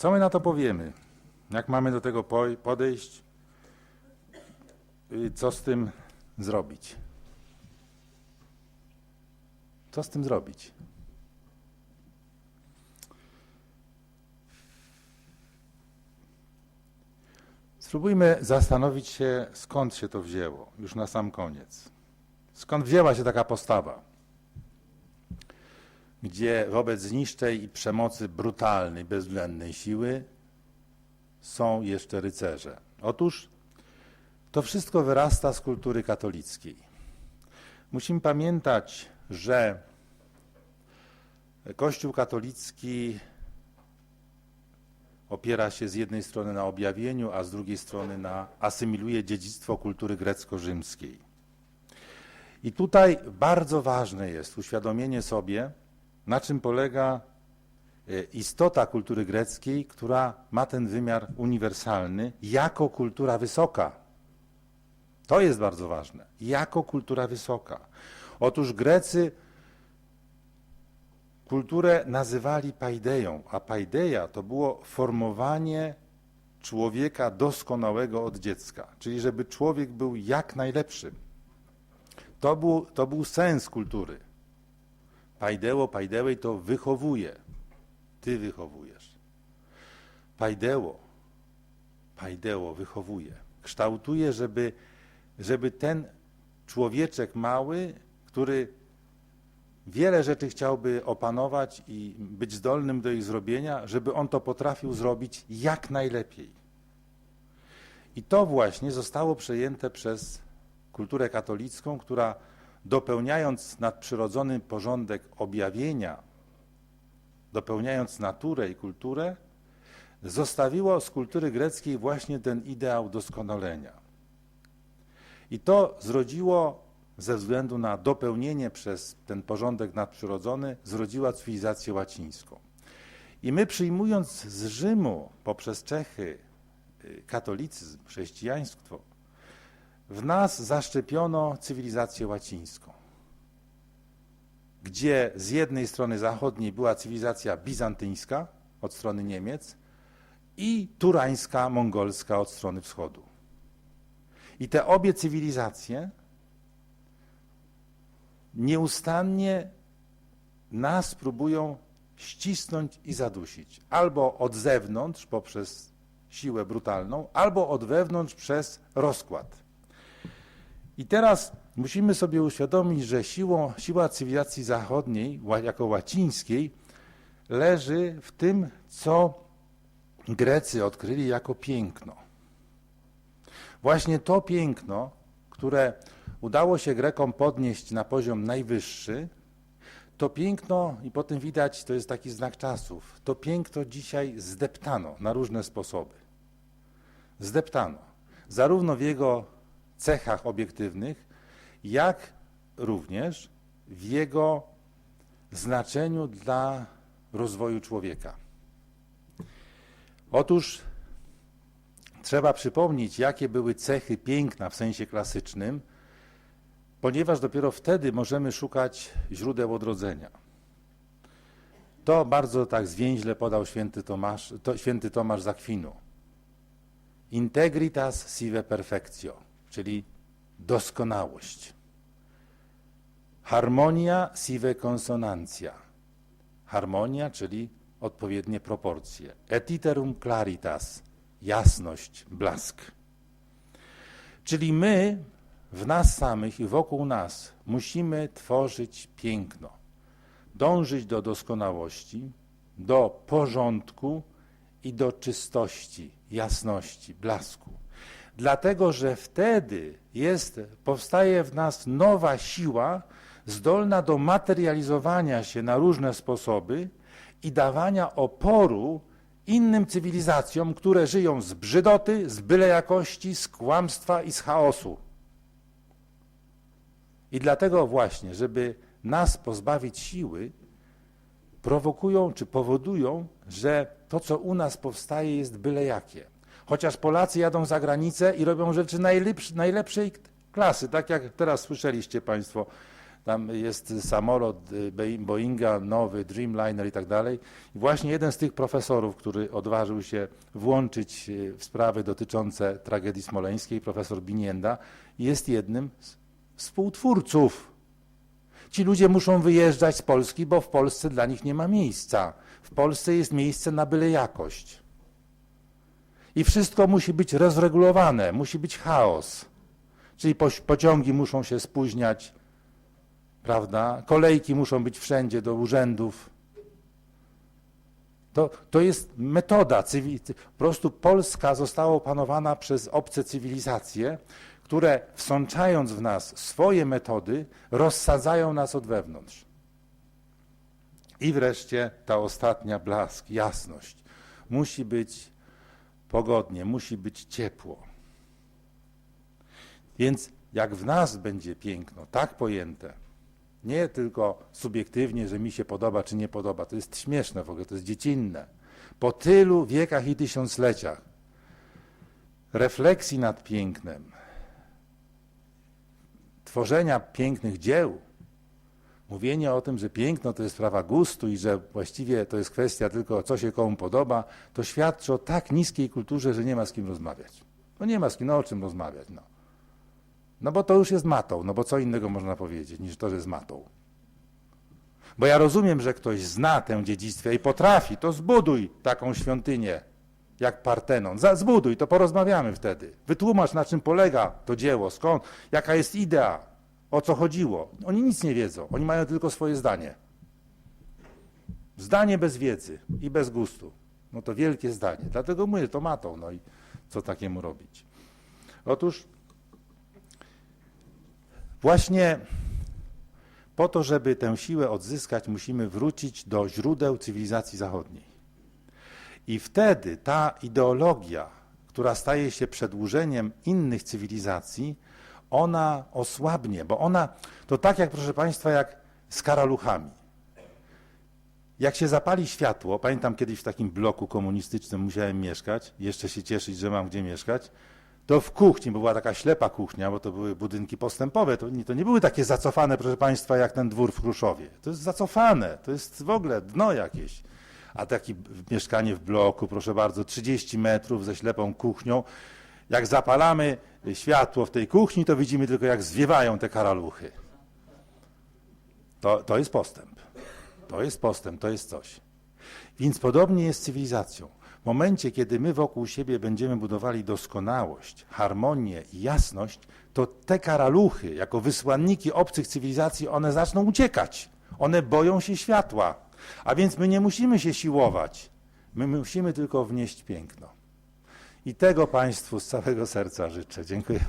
Co my na to powiemy? Jak mamy do tego podejść? Co z tym zrobić? Co z tym zrobić? Spróbujmy zastanowić się, skąd się to wzięło, już na sam koniec. Skąd wzięła się taka postawa, gdzie wobec zniszczej i przemocy brutalnej, bezwzględnej siły są jeszcze rycerze? Otóż to wszystko wyrasta z kultury katolickiej. Musimy pamiętać, że Kościół katolicki opiera się z jednej strony na objawieniu, a z drugiej strony na asymiluje dziedzictwo kultury grecko-rzymskiej. I tutaj bardzo ważne jest uświadomienie sobie, na czym polega e, istota kultury greckiej, która ma ten wymiar uniwersalny jako kultura wysoka. To jest bardzo ważne. Jako kultura wysoka. Otóż Grecy kulturę nazywali paideją, a paideia to było formowanie człowieka doskonałego od dziecka, czyli żeby człowiek był jak najlepszy. To był, to był sens kultury. Paideło, paidełej to wychowuje. Ty wychowujesz. Paideło, paideło wychowuje. Kształtuje, żeby, żeby ten człowieczek mały, który wiele rzeczy chciałby opanować i być zdolnym do ich zrobienia, żeby on to potrafił zrobić jak najlepiej. I to właśnie zostało przejęte przez kulturę katolicką, która dopełniając nadprzyrodzony porządek objawienia, dopełniając naturę i kulturę, zostawiło z kultury greckiej właśnie ten ideał doskonalenia. I to zrodziło ze względu na dopełnienie przez ten porządek nadprzyrodzony, zrodziła cywilizację łacińską. I my przyjmując z Rzymu poprzez Czechy y, katolicyzm, chrześcijaństwo, w nas zaszczepiono cywilizację łacińską, gdzie z jednej strony zachodniej była cywilizacja bizantyńska od strony Niemiec i turańska, mongolska od strony wschodu. I te obie cywilizacje nieustannie nas próbują ścisnąć i zadusić. Albo od zewnątrz poprzez siłę brutalną, albo od wewnątrz przez rozkład. I teraz musimy sobie uświadomić, że siłą, siła cywilizacji zachodniej, jako łacińskiej, leży w tym, co Grecy odkryli jako piękno. Właśnie to piękno, które udało się Grekom podnieść na poziom najwyższy, to piękno, i potem widać, to jest taki znak czasów, to piękno dzisiaj zdeptano na różne sposoby. Zdeptano. Zarówno w jego cechach obiektywnych, jak również w jego znaczeniu dla rozwoju człowieka. Otóż trzeba przypomnieć, jakie były cechy piękna w sensie klasycznym, ponieważ dopiero wtedy możemy szukać źródeł odrodzenia. To bardzo tak zwięźle podał święty Tomasz, to, święty Tomasz z Akwinu. Integritas sive perfectio, czyli doskonałość. Harmonia sive consonantia. Harmonia, czyli odpowiednie proporcje. Etiterum claritas, jasność, blask. Czyli my w nas samych i wokół nas musimy tworzyć piękno, dążyć do doskonałości, do porządku i do czystości, jasności, blasku. Dlatego, że wtedy jest, powstaje w nas nowa siła, zdolna do materializowania się na różne sposoby i dawania oporu innym cywilizacjom, które żyją z brzydoty, z byle jakości, z kłamstwa i z chaosu. I dlatego właśnie, żeby nas pozbawić siły, prowokują czy powodują, że to, co u nas powstaje, jest byle jakie. Chociaż Polacy jadą za granicę i robią rzeczy najlepszy, najlepszej klasy, tak jak teraz słyszeliście Państwo tam jest samolot y, Boeinga, nowy, Dreamliner i tak dalej. I właśnie jeden z tych profesorów, który odważył się włączyć y, w sprawy dotyczące tragedii smoleńskiej, profesor Binienda, jest jednym z współtwórców. Ci ludzie muszą wyjeżdżać z Polski, bo w Polsce dla nich nie ma miejsca. W Polsce jest miejsce na byle jakość. I wszystko musi być rozregulowane, musi być chaos. Czyli pociągi muszą się spóźniać, prawda? Kolejki muszą być wszędzie do urzędów. To, to jest metoda. Cywi- cy- po prostu Polska została opanowana przez obce cywilizacje, które wsączając w nas swoje metody, rozsadzają nas od wewnątrz. I wreszcie ta ostatnia blask, jasność. Musi być pogodnie, musi być ciepło. Więc jak w nas będzie piękno, tak pojęte, nie tylko subiektywnie, że mi się podoba czy nie podoba, to jest śmieszne w ogóle, to jest dziecinne. Po tylu wiekach i tysiącleciach refleksji nad pięknem, tworzenia pięknych dzieł, mówienie o tym, że piękno to jest sprawa gustu i że właściwie to jest kwestia tylko co się komu podoba, to świadczy o tak niskiej kulturze, że nie ma z kim rozmawiać. No nie ma z kim, no o czym rozmawiać, no. No bo to już jest matą, no bo co innego można powiedzieć niż to, że jest matą. Bo ja rozumiem, że ktoś zna tę dziedzictwo i potrafi, to zbuduj taką świątynię jak Partenon. Zbuduj, to porozmawiamy wtedy. Wytłumacz, na czym polega to dzieło, skąd, jaka jest idea, o co chodziło. Oni nic nie wiedzą, oni mają tylko swoje zdanie. Zdanie bez wiedzy i bez gustu. No to wielkie zdanie. Dlatego mówię, to matą, no i co takiemu robić. Otóż Właśnie po to, żeby tę siłę odzyskać, musimy wrócić do źródeł cywilizacji zachodniej. I wtedy ta ideologia, która staje się przedłużeniem innych cywilizacji, ona osłabnie, bo ona to tak jak, proszę Państwa, jak z karaluchami. Jak się zapali światło, pamiętam kiedyś w takim bloku komunistycznym musiałem mieszkać, jeszcze się cieszyć, że mam gdzie mieszkać, to w kuchni, bo była taka ślepa kuchnia, bo to były budynki postępowe, to nie, to nie były takie zacofane, proszę Państwa, jak ten dwór w Kruszowie. To jest zacofane, to jest w ogóle dno jakieś. A takie mieszkanie w bloku, proszę bardzo, 30 metrów ze ślepą kuchnią. Jak zapalamy światło w tej kuchni, to widzimy tylko, jak zwiewają te karaluchy. To, to jest postęp. To jest postęp, to jest coś. Więc podobnie jest z cywilizacją. W momencie, kiedy my wokół siebie będziemy budowali doskonałość, harmonię i jasność, to te karaluchy, jako wysłanniki obcych cywilizacji, one zaczną uciekać. One boją się światła. A więc my nie musimy się siłować. My musimy tylko wnieść piękno. I tego Państwu z całego serca życzę. Dziękuję.